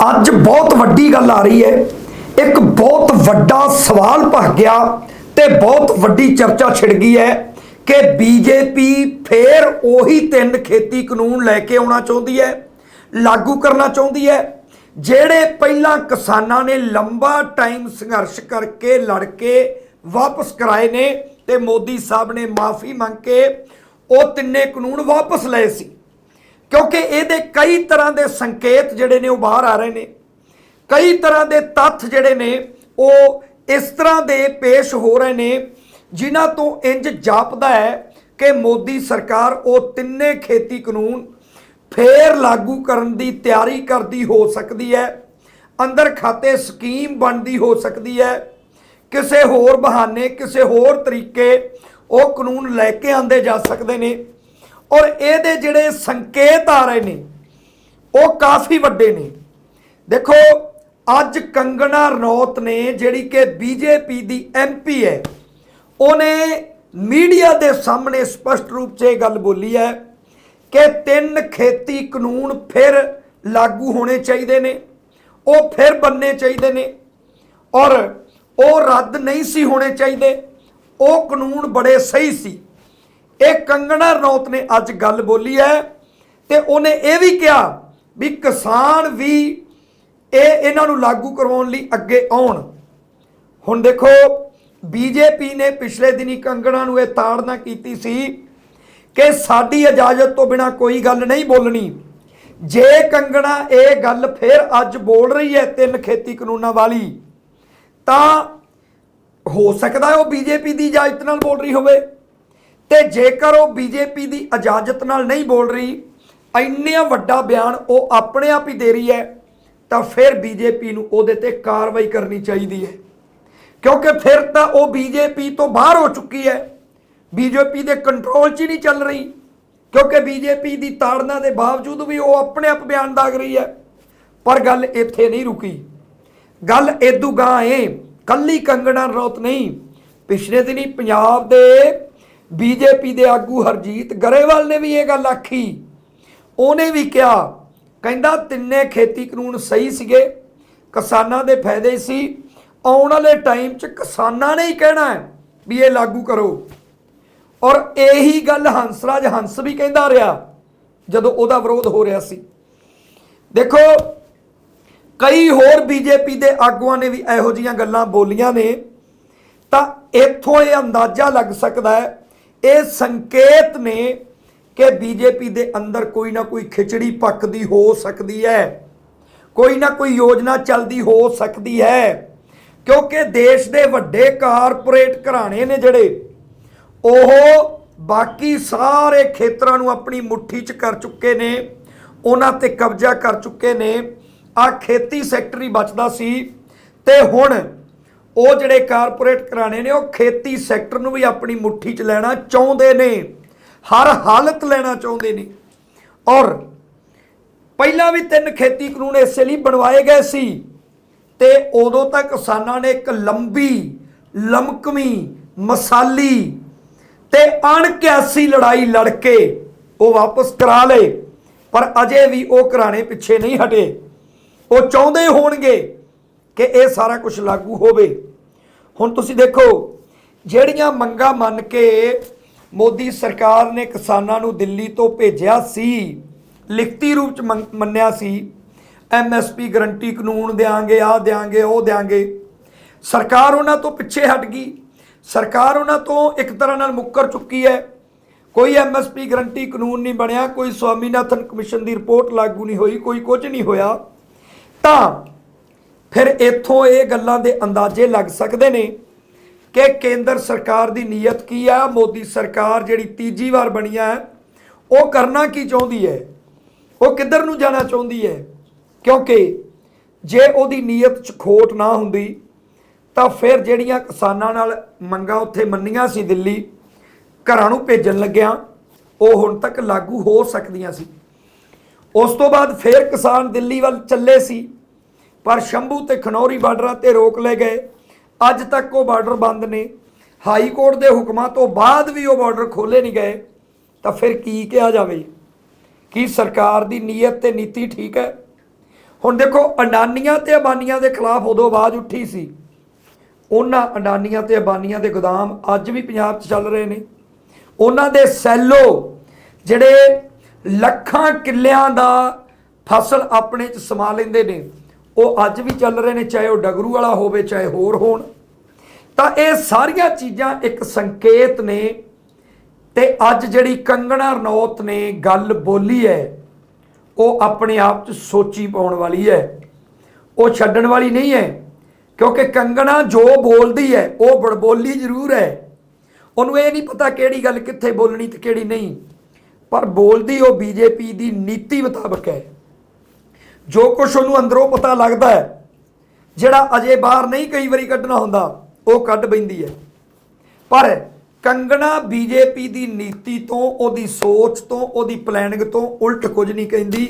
ਅੱਜ ਬਹੁਤ ਵੱਡੀ ਗੱਲ ਆ ਰਹੀ ਹੈ। ਇੱਕ ਬਹੁਤ ਵੱਡਾ ਸਵਾਲ ਭਖ ਗਿਆ ਤੇ ਬਹੁਤ ਵੱਡੀ ਚਰਚਾ ਛਿੜ ਗਈ ਹੈ ਕਿ ਬੀਜੇਪੀ ਫੇਰ ਉਹੀ ਤਿੰਨ ਖੇਤੀ ਕਾਨੂੰਨ ਲੈ ਕੇ ਆਉਣਾ ਚਾਹੁੰਦੀ ਹੈ, ਲਾਗੂ ਕਰਨਾ ਚਾਹੁੰਦੀ ਹੈ, ਜਿਹੜੇ ਪਹਿਲਾਂ ਕਿਸਾਨਾਂ ਨੇ ਲੰਬਾ ਟਾਈਮ ਸੰਘਰਸ਼ ਕਰਕੇ ਲੜ ਕੇ ਵਾਪਸ ਕਰਾਏ ਨੇ ਤੇ ਮੋਦੀ ਸਾਹਿਬ ਨੇ ਮਾਫੀ ਮੰਗ ਕੇ ਉਹ ਤਿੰਨੇ ਕਾਨੂੰਨ ਵਾਪਸ ਲਏ ਸੀ। ਕਿਉਂਕਿ ਇਹਦੇ ਕਈ ਤਰ੍ਹਾਂ ਦੇ ਸੰਕੇਤ ਜਿਹੜੇ ਨੇ ਉਹ ਬਾਹਰ ਆ ਰਹੇ ਨੇ। ਕਈ ਤਰ੍ਹਾਂ ਦੇ ਤੱਥ ਜਿਹੜੇ ਨੇ ਉਹ ਇਸ ਤਰ੍ਹਾਂ ਦੇ ਪੇਸ਼ ਹੋ ਰਹੇ ਨੇ, ਜਿਨ੍ਹਾਂ ਤੋਂ ਇੰਜ ਜਾਪਦਾ ਹੈ ਕਿ ਮੋਦੀ ਸਰਕਾਰ ਉਹ ਤਿੰਨੇ ਖੇਤੀ ਕਾਨੂੰਨ ਫੇਰ ਲਾਗੂ ਕਰਨ ਦੀ ਤਿਆਰੀ ਕਰਦੀ ਹੋ ਸਕਦੀ ਹੈ, ਅੰਦਰ ਖਾਤੇ ਸਕੀਮ ਬਣਦੀ ਹੋ ਸਕਦੀ ਹੈ। ਕਿਸੇ ਹੋਰ ਬਹਾਨੇ, ਕਿਸੇ ਹੋਰ ਤਰੀਕੇ ਉਹ ਕਾਨੂੰਨ ਲੈ ਕੇ ਆਂਦੇ ਜਾ ਸਕਦੇ ਨੇ। ਔਰ ਇਹਦੇ ਜਿਹੜੇ ਸੰਕੇਤ ਆ ਰਹੇ ਨੇ, ਉਹ ਕਾਫੀ ਵੱਡੇ ਨੇ। ਦੇਖੋ, ਅੱਜ ਕੰਗਣਾ ਰੌਤ ਨੇ ਜਿਹੜੀ ਕਿ ਬੀਜੇਪੀ ਦੀ ਐਮਪੀ ਹੈ, ਉਹਨੇ ਮੀਡੀਆ ਦੇ ਸਾਹਮਣੇ ਸਪਸ਼ਟ ਰੂਪ 'ਚ ਇਹ ਗੱਲ ਬੋਲੀ ਹੈ ਕਿ ਤਿੰਨ ਖੇਤੀ ਕਾਨੂੰਨ ਫਿਰ ਲਾਗੂ ਹੋਣੇ ਚਾਹੀਦੇ ਨੇ, ਉਹ ਫਿਰ ਬੰਨੇ ਚਾਹੀਦੇ ਨੇ ਔਰ ਉਹ ਰੱਦ ਨਹੀਂ ਸੀ ਹੋਣੇ ਚਾਹੀਦੇ, ਉਹ ਕਾਨੂੰਨ ਬੜੇ ਸਹੀ ਸੀ। ਇਹ ਕੰਗਣਾ ਰਣੌਤ ਨੇ ਅੱਜ ਗੱਲ ਬੋਲੀ ਹੈ ਤੇ ਉਹਨੇ ਇਹ ਵੀ ਕਿਹਾ ਵੀ ਕਿਸਾਨ ਵੀ ਇਹ ਇਹਨਾਂ ਨੂੰ ਲਾਗੂ ਕਰਵਾਉਣ ਲਈ ਅੱਗੇ ਆਉਣ। ਹੁਣ ਦੇਖੋ, ਬੀਜੇਪੀ ਨੇ ਪਿਛਲੇ ਦਿਨੀ ਕੰਗਣਾ ਨੂੰ ਇਹ ਤਾੜਨਾ ਕੀਤੀ ਸੀ ਕਿ ਸਾਡੀ ਇਜਾਜ਼ਤ ਤੋਂ ਬਿਨਾ ਕੋਈ ਗੱਲ ਨਹੀਂ ਬੋਲਣੀ। ਜੇ ਕੰਗਣਾ ਇਹ ਗੱਲ ਫਿਰ ਅੱਜ ਬੋਲ ਰਹੀ ਹੈ ਤਿੰਨ ਖੇਤੀ ਕਾਨੂੰਨਾਂ ਵਾਲੀ, ਤਾਂ ਹੋ ਸਕਦਾ ਹੈ ਉਹ ਬੀਜੇਪੀ ਦੀ ਇਜਾਜ਼ਤ ਨਾਲ ਬੋਲ ਰਹੀ ਹੋਵੇ। ਤੇ ਜੇਕਰ ਉਹ ਬੀਜੇਪੀ ਦੀ ਇਜਾਜ਼ਤ ਨਾਲ ਨਹੀਂ ਬੋਲ ਰਹੀ ਇੰਨਾ ਵੱਡਾ ਬਿਆਨ ਉਹ ਆਪਣੇ ਆਪ ਹੀ ਦੇ ਰਹੀ ਹੈ, ਤਾਂ ਫਿਰ ਬੀਜੇਪੀ ਨੂੰ ਉਹਦੇ ਤੇ ਕਾਰਵਾਈ ਕਰਨੀ ਚਾਹੀਦੀ ਹੈ। ਕਿਉਂਕਿ ਫਿਰ ਤਾਂ ਉਹ ਬੀਜੇਪੀ ਤੋਂ ਬਾਹਰ ਹੋ ਚੁੱਕੀ ਹੈ। ਬੀਜੇਪੀ ਦੇ ਕੰਟਰੋਲ 'ਚ ਹੀ ਨਹੀਂ ਚੱਲ ਰਹੀ, ਕਿਉਂਕਿ ਬੀਜੇਪੀ ਦੀ ਤਾੜਨਾ ਦੇ ਬਾਵਜੂਦ ਵੀ ਉਹ ਆਪਣੇ ਆਪ ਬਿਆਨ ਦਾਗ ਰਹੀ ਹੈ। ਪਰ ਗੱਲ ਇੱਥੇ ਨਹੀਂ ਰੁਕੀ। ਗੱਲ ਇਦੂ ਗਾਂ ਏ, ਕੱਲੀ ਕੰਗਣਾ ਰੌਤ ਨਹੀਂ, ਪਿਛਲੇ ਦਿਨੀ ਪੰਜਾਬ ਦੇ ਬੀਜੇਪੀ ਦੇ ਆਗੂ ਹਰਜੀਤ ਗਰੇਵਾਲ ਨੇ ਵੀ ਇਹ ਗੱਲ ਆਖੀ। ਉਹਨੇ ਵੀ ਕਿਹਾ, ਕਹਿੰਦਾ ਤਿੰਨੇ ਖੇਤੀ ਕਾਨੂੰਨ ਸਹੀ ਸੀਗੇ, ਕਿਸਾਨਾਂ ਦੇ ਫਾਇਦੇ ਸੀ, ਆਉਣ ਵਾਲੇ ਟਾਈਮ 'ਚ ਕਿਸਾਨਾਂ ਨੇ ਹੀ ਕਹਿਣਾ ਹੈ ਵੀ ਇਹ ਲਾਗੂ ਕਰੋ। ਔਰ ਇਹੀ ਗੱਲ ਹੰਸਰਾਜ ਹੰਸ ਵੀ ਕਹਿੰਦਾ ਰਿਹਾ, ਜਦੋਂ ਉਹਦਾ ਵਿਰੋਧ ਹੋ ਰਿਹਾ ਸੀ। ਦੇਖੋ, ਕਈ ਹੋਰ ਬੀਜੇਪੀ ਦੇ ਆਗੂਆਂ ਨੇ ਵੀ ਇਹੋ ਜੀਆਂ ਗੱਲਾਂ ਬੋਲੀਆਂ ਨੇ, ਤਾਂ ਇੱਥੋਂ ਇਹ ਅੰਦਾਜ਼ਾ ਲੱਗ ਸਕਦਾ ਹੈ ਇਹ ਸੰਕੇਤ ਨੇ ਕਿ ਬੀਜੇਪੀ ਦੇ ਅੰਦਰ ਕੋਈ ਨਾ ਕੋਈ ਖਿਚੜੀ ਪੱਕਦੀ ਹੋ ਸਕਦੀ ਹੈ। ਕੋਈ ਨਾ ਕੋਈ ਯੋਜਨਾ ਚੱਲਦੀ ਹੋ ਸਕਦੀ ਹੈ। ਕਿਉਂਕਿ ਦੇਸ਼ ਦੇ ਵੱਡੇ ਕਾਰਪੋਰੇਟ ਘਰਾਣੇ ਨੇ ਜਿਹੜੇ, ਉਹ ਬਾਕੀ ਸਾਰੇ ਖੇਤਰਾਂ ਨੂੰ ਆਪਣੀ ਮੁੱਠੀ 'ਚ ਕਰ ਚੁੱਕੇ ਨੇ, ਉਹਨਾਂ ਤੇ ਕਬਜ਼ਾ ਕਰ ਚੁੱਕੇ ਨੇ। ਆ ਖੇਤੀ ਸੈਕਟਰ ਹੀ ਬਚਦਾ ਸੀ ਤੇ ਹੁਣ ਉਹ ਜਿਹੜੇ ਕਾਰਪੋਰੇਟ ਘਰਾਣੇ ਨੇ, ਉਹ ਖੇਤੀ ਸੈਕਟਰ ਨੂੰ ਵੀ ਆਪਣੀ ਮੁੱਠੀ 'ਚ ਲੈਣਾ ਚਾਹੁੰਦੇ ਨੇ। ਹਰ ਹਾਲਤ ਲੈਣਾ ਚਾਹੁੰਦੇ ਨੇ। ਔਰ ਪਹਿਲਾਂ ਵੀ ਤਿੰਨ ਖੇਤੀ ਕਾਨੂੰਨ ਇਸੇ ਲਈ ਬਣਵਾਏ ਗਏ ਸੀ ਤੇ ਉਦੋਂ ਤੱਕ ਕਿਸਾਨਾਂ ਨੇ ਇੱਕ ਲੰਬੀ, ਲਮਕਵੀਂ ਮਸਾਲੀ ਤੇ ਅਣਕਿਆਸੀ ਲੜਾਈ ਲੜ ਕੇ ਉਹ ਵਾਪਸ ਕਰਾ ਲਏ। ਪਰ ਅਜੇ ਵੀ ਉਹ ਘਰਾਣੇ ਪਿੱਛੇ ਨਹੀਂ ਹਟੇ। ਉਹ ਚਾਹੁੰਦੇ ਹੋਣਗੇ ਕਿ ਇਹ ਸਾਰਾ ਕੁਝ ਲਾਗੂ ਹੋਵੇ। ਹੁਣ ਤੁਸੀਂ ਦੇਖੋ, ਜਿਹੜੀਆਂ ਮੰਗਾਂ ਮੰਨ ਕੇ ਮੋਦੀ ਸਰਕਾਰ ਨੇ ਕਿਸਾਨਾਂ ਨੂੰ ਦਿੱਲੀ ਤੋਂ ਭੇਜਿਆ ਸੀ, ਲਿਖਤੀ ਰੂਪ ਚ ਮੰਗ- ਮੰਨਿਆ ਸੀ ਐਮਐਸਪੀ ਗਰੰਟੀ ਕਾਨੂੰਨ ਦੇਾਂਗੇ ਆ ਦੇਾਂਗੇ ਉਹ ਦੇਾਂਗੇ ਸਰਕਾਰ ਉਹਨਾਂ ਤੋਂ ਪਿੱਛੇ ਹਟ ਗਈ। ਸਰਕਾਰ ਉਹਨਾਂ ਤੋਂ ਇੱਕ ਤਰ੍ਹਾਂ ਨਾਲ ਮੁੱਕਰ ਚੁੱਕੀ ਹੈ। ਕੋਈ ਐਮਐਸਪੀ ਗਰੰਟੀ ਕਾਨੂੰਨ ਨਹੀਂ ਬਣਿਆ, ਕੋਈ ਸਵਾਮੀਨਾਥਨ ਕਮਿਸ਼ਨ ਦੀ ਰਿਪੋਰਟ ਲਾਗੂ ਨਹੀਂ ਹੋਈ, ਕੋਈ ਕੁਝ ਨਹੀਂ ਹੋਇਆ। ਤਾਂ ਫਿਰ ਇੱਥੋਂ ਇਹ ਗੱਲਾਂ ਦੇ ਅੰਦਾਜ਼ੇ ਲੱਗ ਸਕਦੇ ਨੇ ਕਿ ਕੇਂਦਰ ਸਰਕਾਰ ਦੀ ਨੀਅਤ ਕੀ ਆ, ਮੋਦੀ ਸਰਕਾਰ ਜਿਹੜੀ ਤੀਜੀ ਵਾਰ ਬਣੀ ਆ, ਉਹ ਕਰਨਾ ਕੀ ਚਾਹੁੰਦੀ ਹੈ? ਉਹ ਕਿੱਧਰ ਨੂੰ ਜਾਣਾ ਚਾਹੁੰਦੀ ਹੈ? ਕਿਉਂਕਿ ਜੇ ਉਹਦੀ ਨੀਅਤ 'ਚ ਖੋਟ ਨਾ ਹੁੰਦੀ, ਤਾਂ ਫਿਰ ਜਿਹੜੀਆਂ ਕਿਸਾਨਾਂ ਨਾਲ ਮੰਗਾਂ ਉੱਥੇ ਮੰਨੀਆਂ ਸੀ ਦਿੱਲੀ, ਘਰਾਂ ਨੂੰ ਭੇਜਣ ਲੱਗਿਆ, ਉਹ ਹੁਣ ਤੱਕ ਲਾਗੂ ਹੋ ਸਕਦੀਆਂ ਸੀ। ਉਸ ਤੋਂ ਬਾਅਦ ਫਿਰ ਕਿਸਾਨ ਦਿੱਲੀ ਵੱਲ ਚੱਲੇ ਸੀ। ਪਰ ਸ਼ੰਭੂ ਤੇ ਖਨੌਰੀ ਬਾਰਡਰਾਂ ਤੇ ਰੋਕ ਲਏ ਗਏ। ਅੱਜ ਤੱਕ ਉਹ ਬਾਰਡਰ ਬੰਦ ਨੇ। ਹਾਈ ਕੋਰਟ ਦੇ ਹੁਕਮਾਂ ਤੋਂ ਬਾਅਦ ਵੀ ਉਹ ਬਾਰਡਰ ਖੋਲੇ ਨਹੀਂ ਗਏ। ਤਾਂ ਫਿਰ ਕੀ ਕਿਹਾ ਜਾਵੇ? ਕੀ ਸਰਕਾਰ ਦੀ ਨੀਅਤ ਤੇ ਨੀਤੀ ਠੀਕ ਹੈ? ਹੁਣ ਦੇਖੋ, ਅਡਾਨੀਆਂ ਤੇ ਅਬਾਨੀਆਂ ਦੇ ਖਿਲਾਫ ਉਦੋਂ ਆਵਾਜ਼ ਉੱਠੀ ਸੀ। ਉਹਨਾਂ ਅਡਾਨੀਆਂ ਤੇ ਅਬਾਨੀਆਂ ਦੇ ਗੋਦਾਮ ਅੱਜ ਵੀ ਪੰਜਾਬ 'ਚ ਚੱਲ ਰਹੇ ਨੇ। ਉਹਨਾਂ ਦੇ ਸੈਲੋ ਜਿਹੜੇ ਲੱਖਾਂ ਕਿੱਲਿਆਂ ਦਾ ਫਸਲ ਆਪਣੇ 'ਚ ਸਮਾ ਲੈਂਦੇ ਨੇ। ਉਹ ਅੱਜ ਵੀ ਚੱਲ ਰਹੇ ਨੇ, ਚਾਹੇ ਉਹ ਡਗਰੂ ਵਾਲਾ ਹੋਵੇ, ਚਾਹੇ ਹੋਰ ਹੋਣ। ਤਾਂ ਇਹ ਸਾਰੀਆਂ ਚੀਜ਼ਾਂ ਇੱਕ ਸੰਕੇਤ ਨੇ ਤੇ ਅੱਜ ਜਿਹੜੀ ਕੰਗਣਾ ਰਣੌਤ ਨੇ ਗੱਲ ਬੋਲੀ ਹੈ, ਉਹ ਆਪਣੇ ਆਪ 'ਚ ਸੋਚੀ ਪਾਉਣ ਵਾਲੀ ਹੈ। ਉਹ ਛੱਡਣ ਵਾਲੀ ਨਹੀਂ ਹੈ, ਕਿਉਂਕਿ ਕੰਗਣਾ ਜੋ ਬੋਲਦੀ ਹੈ, ਉਹ ਬੜਬੋਲੀ ਜ਼ਰੂਰ ਹੈ। ਉਹਨੂੰ ਇਹ ਨਹੀਂ ਪਤਾ ਕਿਹੜੀ ਗੱਲ ਕਿੱਥੇ ਬੋਲਣੀ ਤੇ ਕਿਹੜੀ ਨਹੀਂ, ਪਰ ਬੋਲਦੀ ਉਹ ਬੀਜੇਪੀ ਦੀ ਨੀਤੀ ਮੁਤਾਬਕ ਹੈ। ਜੋ ਕੁਝ ਉਹਨੂੰ ਅੰਦਰੋਂ ਪਤਾ ਲੱਗਦਾ ਹੈ, ਜਿਹੜਾ ਅਜੇ ਬਾਹਰ ਨਹੀਂ ਕਈ ਵਾਰੀ ਕੱਢਣਾ ਹੁੰਦਾ, ਉਹ ਕੱਢ ਬੈਂਦੀ ਹੈ। ਪਰ ਕੰਗਣਾ ਬੀਜੇਪੀ ਦੀ ਨੀਤੀ ਤੋਂ, ਉਹਦੀ ਸੋਚ ਤੋਂ, ਉਹਦੀ ਪਲੈਨਿੰਗ ਤੋਂ ਉਲਟ ਕੁਝ ਨਹੀਂ ਕਹਿੰਦੀ।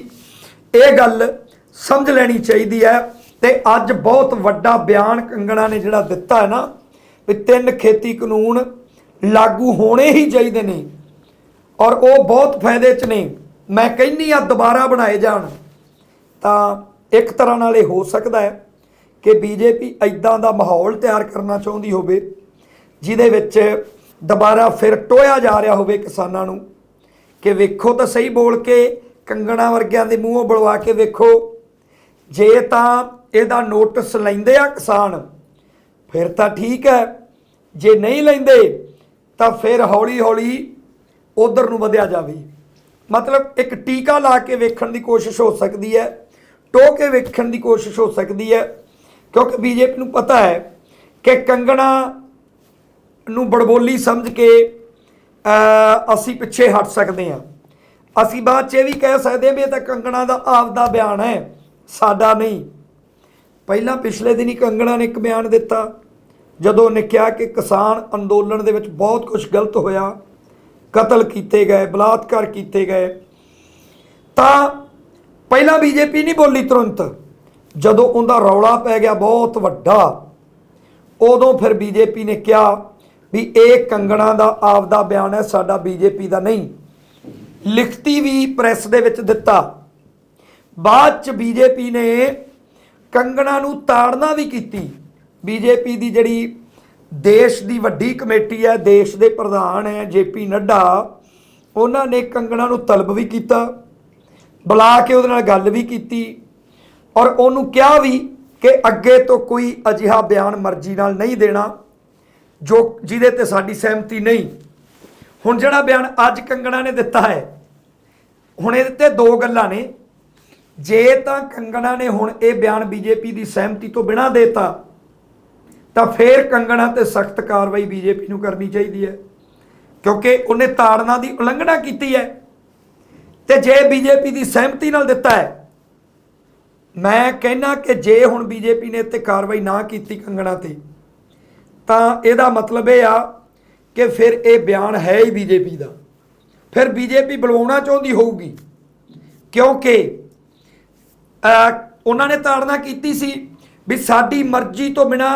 ਇਹ ਗੱਲ ਸਮਝ ਲੈਣੀ ਚਾਹੀਦੀ ਹੈ ਤੇ ਅੱਜ ਬਹੁਤ ਵੱਡਾ ਬਿਆਨ ਕੰਗਣਾ ਨੇ ਜਿਹੜਾ ਦਿੱਤਾ ਹੈ ਨਾ, ਵੀ ਤਿੰਨ ਖੇਤੀ ਕਾਨੂੰਨ ਲਾਗੂ ਹੋਣੇ ਹੀ ਚਾਹੀਦੇ ਨੇ ਔਰ ਉਹ ਬਹੁਤ ਫਾਇਦੇ ਚ ਨੇ। ਮੈਂ ਕਹਿੰਨੀ ਆ ਦੁਬਾਰਾ ਬਣਾਏ ਜਾਣ। ਤਾਂ ਇੱਕ ਤਰ੍ਹਾਂ ਨਾਲ ਇਹ ਹੋ ਸਕਦਾ ਹੈ ਕਿ ਬੀਜੇਪੀ ਐਦਾਂ ਦਾ ਮਾਹੌਲ ਤਿਆਰ ਕਰਨਾ ਚਾਹੁੰਦੀ ਹੋਵੇ, ਜਿਹਦੇ ਵਿੱਚ ਦੁਬਾਰਾ ਫਿਰ ਟੋਇਆ ਜਾ ਰਿਹਾ ਹੋਵੇ ਕਿਸਾਨਾਂ ਨੂੰ ਕਿ ਵੇਖੋ ਤਾਂ ਸਹੀ ਬੋਲ ਕੇ ਕੰਗਣਾ ਵਰਗਿਆਂ ਦੇ ਮੂੰਹੋਂ ਬੁਲਵਾ ਕੇ ਵੇਖੋ। ਜੇ ਤਾਂ ਇਹਦਾ ਨੋਟਿਸ ਲੈਂਦੇ ਆ ਕਿਸਾਨ, ਫਿਰ ਤਾਂ ਠੀਕ ਹੈ। ਜੇ ਨਹੀਂ ਲੈਂਦੇ, ਤਾਂ ਫਿਰ ਹੌਲੀ ਹੌਲੀ ਉਧਰ ਨੂੰ ਵਧਿਆ ਜਾਵੇ। ਮਤਲਬ ਇੱਕ ਟੀਕਾ ਲਾ ਕੇ ਵੇਖਣ ਦੀ ਕੋਸ਼ਿਸ਼ ਹੋ ਸਕਦੀ ਹੈ। ਟੋ ਕੇ ਵੇਖਣ ਦੀ ਕੋਸ਼ਿਸ਼ ਹੋ ਸਕਦੀ ਹੈ। ਕਿਉਂਕਿ ਬੀਜੇਪੀ ਨੂੰ ਪਤਾ ਹੈ ਕਿ ਕੰਗਣਾ ਨੂੰ ਬੜਬੋਲੀ ਸਮਝ ਕੇ ਅਸੀਂ ਪਿੱਛੇ ਹਟ ਸਕਦੇ ਹਾਂ। ਅਸੀਂ ਬਾਅਦ ਚ ਇਹ ਵੀ ਕਹਿ ਸਕਦੇ ਹਾਂ ਵੀ ਇਹ ਤਾਂ ਕੰਗਣਾ ਦਾ ਆਪਦਾ ਬਿਆਨ ਹੈ, ਸਾਡਾ ਨਹੀਂ। ਪਹਿਲਾਂ ਪਿਛਲੇ ਦਿਨੀ ਕੰਗਣਾ ਨੇ ਇੱਕ ਬਿਆਨ ਦਿੱਤਾ, ਜਦੋਂ ਉਹਨੇ ਕਿਹਾ ਕਿ ਕਿਸਾਨ ਅੰਦੋਲਨ ਦੇ ਵਿੱਚ ਬਹੁਤ ਕੁਝ ਗਲਤ ਹੋਇਆ, ਕਤਲ ਕੀਤੇ ਗਏ, ਬਲਾਤਕਾਰ ਕੀਤੇ ਗਏ। ਤਾਂ ਪਹਿਲਾਂ ਬੀਜੇਪੀ ਨਹੀਂ ਬੋਲੀ ਤੁਰੰਤ। ਜਦੋਂ ਉਹਦਾ ਰੌਲਾ ਪੈ ਗਿਆ ਬਹੁਤ ਵੱਡਾ, ਉਦੋਂ ਫਿਰ ਬੀਜੇਪੀ ਨੇ ਕਿਹਾ ਵੀ ਇਹ ਕੰਗਣਾ ਦਾ ਆਪਦਾ ਬਿਆਨ ਹੈ, ਸਾਡਾ ਬੀਜੇਪੀ ਦਾ ਨਹੀਂ। ਲਿਖਤੀ ਵੀ ਪ੍ਰੈਸ ਦੇ ਵਿੱਚ ਦਿੱਤਾ। ਬਾਅਦ ਚ ਬੀਜੇਪੀ ਨੇ ਕੰਗਣਾ ਨੂੰ ਤਾੜਨਾ ਵੀ ਕੀਤੀ। ਬੀਜੇਪੀ ਦੀ ਜਿਹੜੀ ਦੇਸ਼ ਦੀ ਵੱਡੀ ਕਮੇਟੀ ਹੈ, ਦੇਸ਼ ਦੇ ਪ੍ਰਧਾਨ ਹੈ ਜੇਪੀ ਨੱਡਾ, ਉਹਨਾਂ ਨੇ ਕੰਗਣਾ ਨੂੰ ਤਲਬ ਵੀ ਕੀਤਾ। ਬੁਲਾ ਕੇ ਉਹਦੇ ਨਾਲ ਗੱਲ ਵੀ ਕੀਤੀ ਔਰ ਉਹਨੂੰ ਕਿਹਾ ਵੀ ਕਿ ਅੱਗੇ ਤੋਂ ਕੋਈ ਅਜਿਹਾ ਬਿਆਨ ਮਰਜ਼ੀ ਨਾਲ ਨਹੀਂ ਦੇਣਾ, ਜੋ ਜਿਹਦੇ ਤੇ ਸਾਡੀ ਸਹਿਮਤੀ ਨਹੀਂ। ਹੁਣ ਜਿਹੜਾ ਬਿਆਨ ਅੱਜ ਕੰਗਣਾ ਨੇ ਦਿੱਤਾ ਹੈ, ਹੁਣ ਇਹਦੇ ਤੇ ਦੋ ਗੱਲਾਂ ਨੇ। ਜੇ ਤਾਂ ਕੰਗਣਾ ਨੇ ਹੁਣ ਇਹ ਬਿਆਨ ਬੀਜੇਪੀ ਦੀ ਸਹਿਮਤੀ ਤੋਂ ਬਿਨਾਂ ਦੇਤਾ, ਤਾਂ ਫੇਰ ਕੰਗਣਾ ਤੇ ਸਖਤ ਕਾਰਵਾਈ ਬੀਜੇਪੀ ਨੂੰ ਕਰਨੀ ਚਾਹੀਦੀ ਹੈ, ਕਿਉਂਕਿ ਉਹਨੇ ਤਾੜਨਾ ਦੀ ਉਲੰਘਣਾ ਕੀਤੀ ਹੈ। ਤੇ ਜੇ ਬੀਜੇਪੀ ਦੀ ਸਹਿਮਤੀ ਨਾਲ ਦਿੱਤਾ ਹੈ, ਮੈਂ ਕਹਿਣਾ ਕਿ ਜੇ ਹੁਣ ਬੀਜੇਪੀ ਨੇ ਇੱਥੇ ਕਾਰਵਾਈ ਨਾ ਕੀਤੀ ਕੰਗਣਾ ਤੇ, ਤਾਂ ਇਹਦਾ ਮਤਲਬ ਇਹ ਆ ਕਿ ਫਿਰ ਇਹ ਬਿਆਨ ਹੈ ਹੀ ਬੀਜੇਪੀ ਦਾ। ਫਿਰ ਬੀਜੇਪੀ ਬੁਲਵਾਉਣਾ ਚਾਹੁੰਦੀ ਹੋਊਗੀ, ਕਿਉਂਕਿ ਉਹਨਾਂ ਨੇ ਤਾੜਨਾ ਕੀਤੀ ਸੀ ਵੀ ਸਾਡੀ ਮਰਜ਼ੀ ਤੋਂ ਬਿਨਾ,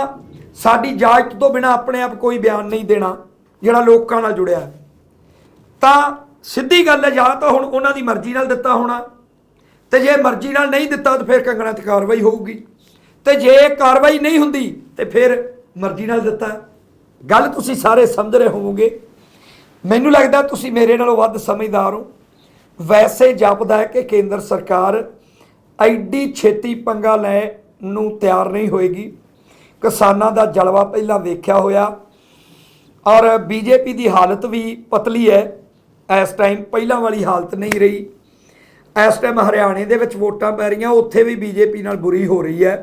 ਸਾਡੀ ਇਜਾਜ਼ਤ ਤੋਂ ਬਿਨਾ ਆਪਣੇ ਆਪ ਕੋਈ ਬਿਆਨ ਨਹੀਂ ਦੇਣਾ, ਜਿਹੜਾ ਲੋਕਾਂ ਨਾਲ ਜੁੜਿਆ। ਤਾਂ ਸਿੱਧੀ ਗੱਲ ਹੈ, ਜਾਂ ਤਾਂ ਹੁਣ ਉਹਨਾਂ ਦੀ ਮਰਜ਼ੀ ਨਾਲ ਦਿੱਤਾ ਹੋਣਾ। ਤੇ ਜੇ ਮਰਜ਼ੀ ਨਾਲ ਨਹੀਂ ਦਿੱਤਾ, ਤਾਂ ਫਿਰ ਕੰਗਣਾ ਤੇ ਕਾਰਵਾਈ ਹੋਊਗੀ। ਤੇ ਜੇ ਕਾਰਵਾਈ ਨਹੀਂ ਹੁੰਦੀ, ਤੇ ਫਿਰ ਮਰਜ਼ੀ ਨਾਲ ਦਿੱਤਾ। ਗੱਲ ਤੁਸੀਂ ਸਾਰੇ ਸਮਝ ਰਹੇ ਹੋਵੋਗੇ। ਮੈਨੂੰ ਲੱਗਦਾ ਤੁਸੀਂ ਮੇਰੇ ਨਾਲੋਂ ਵੱਧ ਸਮਝਦਾਰ ਹੋ। ਵੈਸੇ ਜਾਪਦਾ ਹੈ ਕਿ ਕੇਂਦਰ ਸਰਕਾਰ ਐਡੀ ਛੇਤੀ ਪੰਗਾ ਲੈ ਨੂੰ ਤਿਆਰ ਨਹੀਂ ਹੋਏਗੀ। ਕਿਸਾਨਾਂ ਦਾ ਜਲਵਾ ਪਹਿਲਾਂ ਵੇਖਿਆ ਹੋਇਆ। ਔਰ ਬੀਜੇਪੀ ਦੀ ਹਾਲਤ ਵੀ ਪਤਲੀ ਹੈ। ਇਸ ਟਾਈਮ ਪਹਿਲਾਂ ਵਾਲੀ ਹਾਲਤ ਨਹੀਂ ਰਹੀ। ਇਸ ਟਾਈਮ ਹਰਿਆਣੇ ਦੇ ਵਿੱਚ ਵੋਟਾਂ ਪੈ ਰਹੀਆਂ, ਉੱਥੇ ਵੀ ਬੀਜੇਪੀ ਨਾਲ ਬੁਰੀ ਹੋ ਰਹੀ ਹੈ।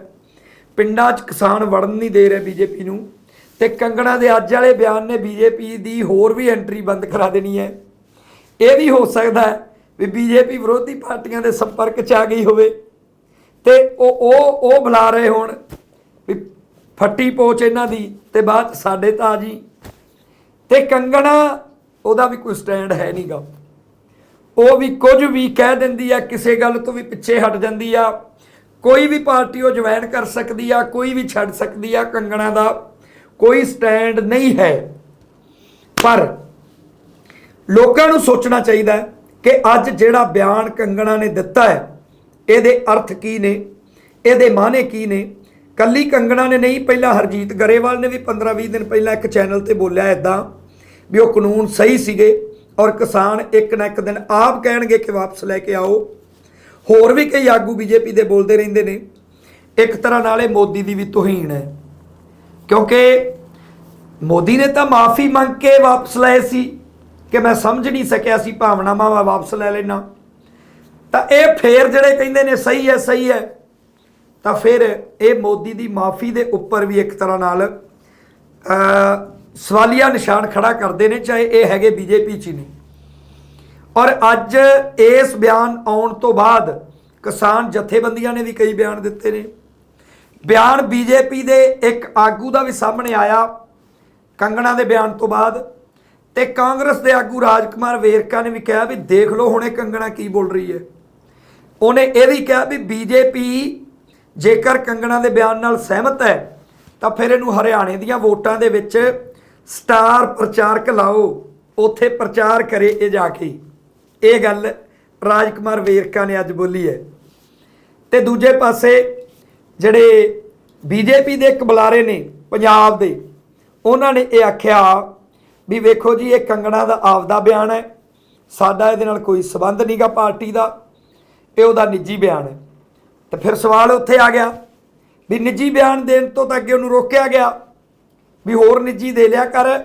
ਪਿੰਡਾਂ 'ਚ ਕਿਸਾਨ ਵੜਨ ਨਹੀਂ ਦੇ ਰਹੇ ਬੀਜੇਪੀ ਨੂੰ। ਤੇ ਕੰਗਣਾ ਦੇ ਅੱਜ ਵਾਲੇ ਬਿਆਨ ਨੇ ਬੀਜੇਪੀ ਦੀ ਹੋਰ ਵੀ ਐਂਟਰੀ ਬੰਦ ਕਰਾ ਦੇਣੀ ਹੈ। ਇਹ ਵੀ ਹੋ ਸਕਦਾ ਹੈ ਵੀ ਬੀਜੇਪੀ ਵਿਰੋਧੀ ਪਾਰਟੀਆਂ ਦੇ ਸੰਪਰਕ 'ਚ ਆ ਗਈ ਹੋਵੇ। ਤੇ ਉਹ ਉਹ ਉਹ ਬੁਲਾ ਰਹੇ ਹੋਣ ਵੀ ਫੱਟੀ ਪੋਚ ਇਹਨਾਂ ਦੀ ਤੇ ਬਾਅਦ 'ਚ ਸਾਡੇ ਤਾਂ ਆ ਜੀ ਤੇ ਕੰਗਣਾ ਉਹਦਾ ਵੀ ਕੋਈ ਸਟੈਂਡ ਹੈ ਨਹੀਂਗਾ ਉਹ ਵੀ ਕੁਝ ਵੀ ਕਹਿ ਦਿੰਦੀ ਆ, ਕਿਸੇ ਗੱਲ ਤੋਂ ਵੀ ਪਿੱਛੇ ਹਟ ਜਾਂਦੀ ਆ। ਕੋਈ ਵੀ ਪਾਰਟੀ ਉਹ ਜੁਆਇਨ ਕਰ ਸਕਦੀ ਆ, ਕੋਈ ਵੀ ਛੱਡ ਸਕਦੀ ਆ ਕੰਗਣਾ ਦਾ, ਕੋਈ ਸਟੈਂਡ ਨਹੀਂ ਹੈ। ਪਰ ਲੋਕਾਂ ਨੂੰ ਸੋਚਣਾ ਚਾਹੀਦਾ ਹੈ ਕਿ ਅੱਜ ਜਿਹੜਾ ਬਿਆਨ ਕੰਗਣਾ ਨੇ ਦਿੱਤਾ ਹੈ, ਇਹਦੇ ਅਰਥ ਕੀ ਨੇ, ਇਹਦੇ ਮਾਨੇ ਕੀ ਨੇ? ਕੱਲੀ ਕੰਗਣਾ ਨੇ ਨਹੀਂ, ਪਹਿਲਾਂ ਹਰਜੀਤ ਗਰੇਵਾਲ ਨੇ ਵੀ 15-20 ਦਿਨ ਪਹਿਲਾਂ ਇੱਕ ਚੈਨਲ ਤੇ ਬੋਲਿਆ ਇਦਾਂ ਵੀ ਉਹ ਕਾਨੂੰਨ ਸਹੀ ਸੀਗੇ ਔਰ ਕਿਸਾਨ ਇੱਕ ਨਾ ਇੱਕ ਦਿਨ ਆਪ ਕਹਿਣਗੇ ਕਿ ਵਾਪਸ ਲੈ ਕੇ ਆਓ। ਹੋਰ ਵੀ ਕਈ ਆਗੂ ਬੀਜੇਪੀ ਦੇ ਬੋਲਦੇ ਰਹਿੰਦੇ ਨੇ। ਇੱਕ ਤਰ੍ਹਾਂ ਨਾਲ ਇਹ ਮੋਦੀ ਦੀ ਵੀ ਤੋਹੀਣ ਹੈ। ਕਿਉਂਕਿ ਮੋਦੀ ਨੇ ਤਾਂ ਮਾਫੀ ਮੰਗ ਕੇ ਵਾਪਸ ਲਏ ਸੀ ਕਿ ਮੈਂ ਸਮਝ ਨਹੀਂ ਸਕਿਆ ਸੀ ਭਾਵਨਾਵਾਂ ਮੈਂ ਵਾਪਸ ਲੈ ਲੈਣਾ ਤਾਂ ਇਹ ਫੇਰ ਜਿਹੜੇ ਕਹਿੰਦੇ ਨੇ ਸਹੀ ਹੈ ਸਹੀ ਹੈ, ਤਾਂ ਫਿਰ ਇਹ ਮੋਦੀ ਦੀ ਮਾਫੀ ਦੇ ਉੱਪਰ ਵੀ ਇੱਕ ਤਰ੍ਹਾਂ ਨਾਲ ਸਵਾਲੀਆ ਨਿਸ਼ਾਨ ਖੜਾ ਕਰਦੇ ਨੇ, ਚਾਹੇ ਇਹ ਹੈਗੇ ਬੀਜੇਪੀ ਚ ਹੀ ਨਹੀਂ। ਔਰ ਅੱਜ ਇਸ ਬਿਆਨ ਆਉਣ ਤੋਂ ਬਾਅਦ ਕਿਸਾਨ ਜਥੇਬੰਦੀਆਂ ਨੇ ਵੀ ਕਈ ਬਿਆਨ ਦਿੱਤੇ ਨੇ। ਬਿਆਨ ਬੀਜੇਪੀ ਦੇ ਇੱਕ ਆਗੂ ਦਾ ਵੀ ਸਾਹਮਣੇ ਆਇਆ, ਕੰਗਣਾ ਦੇ ਬਿਆਨ ਤੋਂ ਬਾਅਦ। ਤੇ ਕਾਂਗਰਸ ਦੇ ਆਗੂ ਰਾਜਕੁਮਾਰ ਵੇਰਕਾ ਨੇ ਵੀ ਕਿਹਾ ਵੀ ਦੇਖ ਲਓ ਹੁਣੇ ਕੰਗਣਾ ਕੀ ਬੋਲ ਰਹੀ ਹੈ। ਉਹਨੇ ਇਹ ਵੀ ਕਿਹਾ ਵੀ ਬੀਜੇਪੀ ਜੇਕਰ ਕੰਗਣਾ ਦੇ ਬਿਆਨ ਨਾਲ ਸਹਿਮਤ ਹੈ, ਤਾਂ ਫਿਰ ਇਹਨੂੰ ਹਰਿਆਣੇ ਦੀਆਂ ਵੋਟਾਂ ਦੇ ਵਿੱਚ ਸਟਾਰ ਪ੍ਰਚਾਰਕ ਲਾਓ, ਉੱਥੇ ਪ੍ਰਚਾਰ ਕਰੇ ਇਹ ਜਾ ਕੇ। ਇਹ ਗੱਲ ਰਾਜਕੁਮਾਰ ਵੇਰਕਾ ਨੇ ਅੱਜ ਬੋਲੀ ਹੈ। ਤੇ ਦੂਜੇ ਪਾਸੇ ਜਿਹੜੇ ਬੀਜੇਪੀ ਦੇ ਇੱਕ ਬੁਲਾਰੇ ਨੇ ਪੰਜਾਬ ਦੇ, ਉਹਨਾਂ ਨੇ ਇਹ ਆਖਿਆ ਵੀ ਵੇਖੋ ਜੀ, ਇਹ ਕੰਗਣਾ ਦਾ ਆਪਦਾ ਬਿਆਨ ਹੈ। ਸਾਡਾ ਇਹਦੇ ਨਾਲ ਕੋਈ ਸਬੰਧ ਨਹੀਂਗਾ ਪਾਰਟੀ ਦਾ, ਇਹ ਉਹਦਾ ਨਿੱਜੀ ਬਿਆਨ ਹੈ। ਤੇ ਫਿਰ ਸਵਾਲ ਉੱਥੇ ਆ ਗਿਆ ਵੀ ਨਿੱਜੀ ਬਿਆਨ ਦੇਣ ਤੋਂ ਤਾਂ ਅੱਗੇ ਉਹਨੂੰ ਰੋਕਿਆ ਗਿਆ। ਵੀ ਹੋਰ ਨਿੱਜੀ ਦੇ ਲਿਆ ਕਰ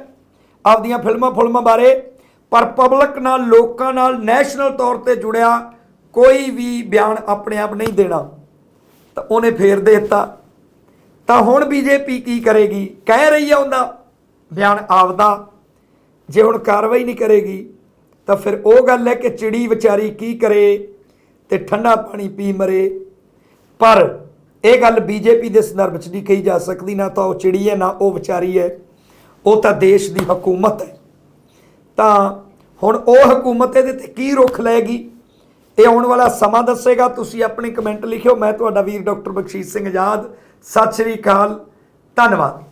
ਆਪਦੀਆਂ ਫਿਲਮਾਂ ਫੁਲਮਾਂ ਬਾਰੇ। ਪਰ ਪਬਲਿਕ ਨਾਲ, ਲੋਕਾਂ ਨਾਲ ਨੈਸ਼ਨਲ ਤੌਰ ਤੇ ਜੁੜਿਆ ਕੋਈ ਵੀ ਬਿਆਨ ਆਪਣੇ ਆਪ ਨਹੀਂ ਦੇਣਾ। ਤਾਂ ਉਹਨੇ ਫੇਰ ਦੇ ਦਿੱਤਾ। ਤਾਂ ਹੁਣ ਬੀਜੇਪੀ ਕੀ ਕਰੇਗੀ? ਕਹਿ ਰਹੀ ਆ ਉਹਦਾ ਬਿਆਨ ਆਪਦਾ। ਜੇ ਹੁਣ ਕਾਰਵਾਈ ਨਹੀਂ ਕਰੇਗੀ, ਤਾਂ ਫਿਰ ਉਹ ਗੱਲ ਹੈ ਕਿ ਚਿੜੀ ਵਿਚਾਰੀ ਕੀ ਕਰੇ ਤੇ ਠੰਡਾ ਪਾਣੀ ਪੀ ਮਰੇ। ਪਰ ਇਹ ਗੱਲ ਬੀਜੇਪੀ ਦੇ ਸੰਦਰਭ 'ਚ ਨਹੀਂ ਕਹੀ ਜਾ ਸਕਦੀ, ਨਾ ਤਾਂ ਉਹ ਚਿੜੀ ਹੈ, ਨਾ ਉਹ ਵਿਚਾਰੀ ਹੈ। ਉਹ ਤਾਂ ਦੇਸ਼ ਦੀ ਹਕੂਮਤ ਹੈ। ਤਾਂ ਹੁਣ ਉਹ ਹਕੂਮਤ ਇਹਦੇ ਤੇ ਕੀ ਰੁਖ ਲਏਗੀ? ਇਹ ਆਉਣ ਵਾਲਾ ਸਮਾਂ ਦੱਸੇਗਾ। ਤੁਸੀਂ ਆਪਣੇ ਕਮੈਂਟ ਲਿਖਿਓ। ਮੈਂ ਤੁਹਾਡਾ ਵੀਰ ਡਾਕਟਰ ਬਖਸ਼ੀਸ਼ ਸਿੰਘ ਆਜ਼ਾਦ। ਸਤਿ ਸ਼੍ਰੀ ਅਕਾਲ। ਧੰਨਵਾਦ।